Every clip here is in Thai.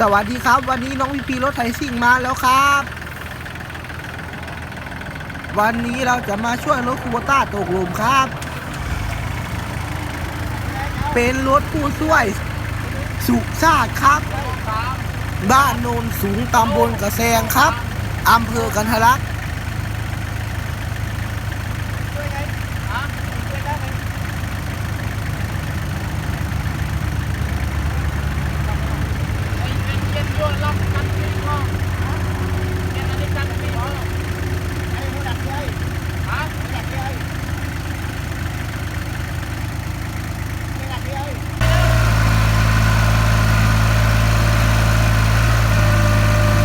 สวัสดีครับ วันนี้น้องพีพีรถไถซิ่งมาแล้วครับ วันนี้เราจะมาช่วยรถคูโบต้าตกหลุมครับ เป็นรถผู้ช่วยสุชาติครับ บ้านโนนสูงตำบลกระแซงครับอำเภอกันทะลัก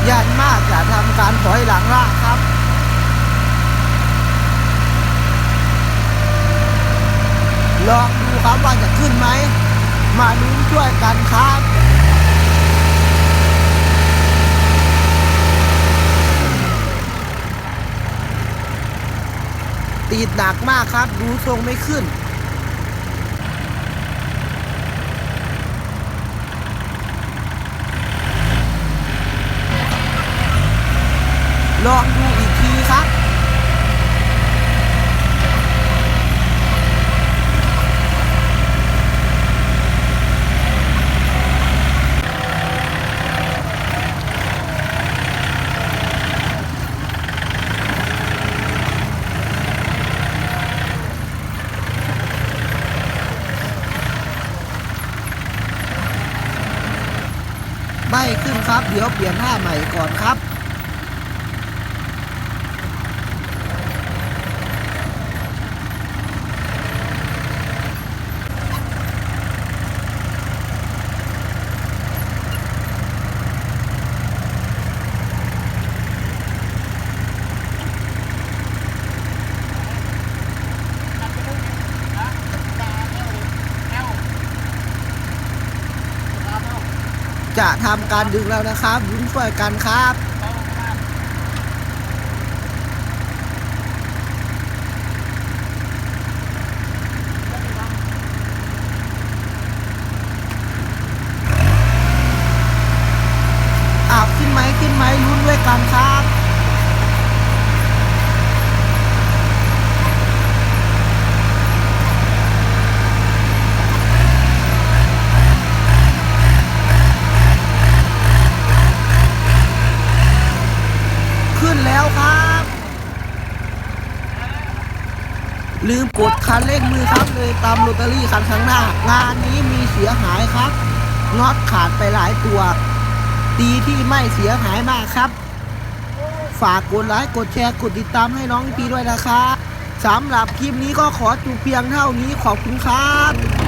ย่านมากจะทำการถอยหลังล่างครับ ลองดูครับว่าจะขึ้นไหม มาลุ้นช่วยกันครับติดหนักมากครับ ดูทรงไม่ขึ้น ลองดูอีกทีครับ ไม่ขึ้นครับ เดี๋ยวเปลี่ยนหน้าใหม่ก่อนครับ จะทำการดึงแล้วนะครับลุ้นช่วยกันครับอาบขึ้นไหมขึ้นไหมลุ้นด้วยกันครับ ขึ้นแล้วครับ ลืมกดคันเร่งมือครับเลยตามลอตเตอรี่คันข้างหน้า งานนี้มีเสียหายครับน็อตขาดไปหลายตัวดีที่ไม่เสียหายมากครับ ฝากกดไลค์กดแชร์กดติดตามให้น้องพีด้วยนะครับสำหรับคลิปนี้ก็ขอจบเพียงเท่านี้ขอบคุณครับ